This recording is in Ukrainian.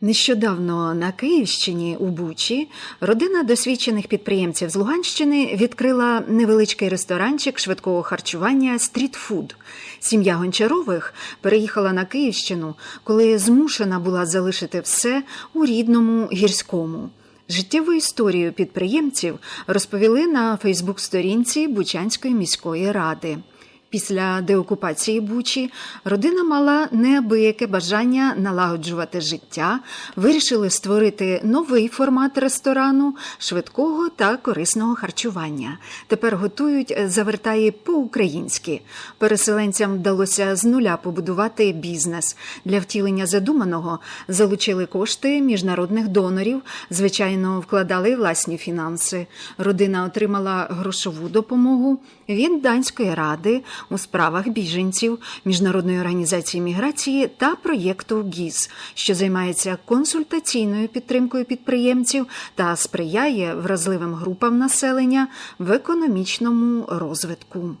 Нещодавно на Київщині у Бучі родина досвідчених підприємців з Луганщини відкрила невеличкий ресторанчик швидкого харчування стрітфуд. Сім'я Гончарових переїхала на Київщину, коли змушена була залишити все у рідному гірському. Життєву історію підприємців розповіли на Фейсбук-сторінці Бучанської міської ради. Після деокупації Бучі родина мала неабияке бажання налагоджувати життя, вирішили створити новий формат ресторану швидкого та корисного харчування. Тепер готують завертаї по-українськи. Переселенцям вдалося з нуля побудувати бізнес. Для втілення задуманого залучили кошти міжнародних донорів, звичайно, вкладали власні фінанси. Родина отримала грошову допомогу від данської ради у справах біженців, міжнародної організації міграції та проєкту ГІЗ, що займається консультаційною підтримкою підприємців та сприяє вразливим групам населення в економічному розвитку.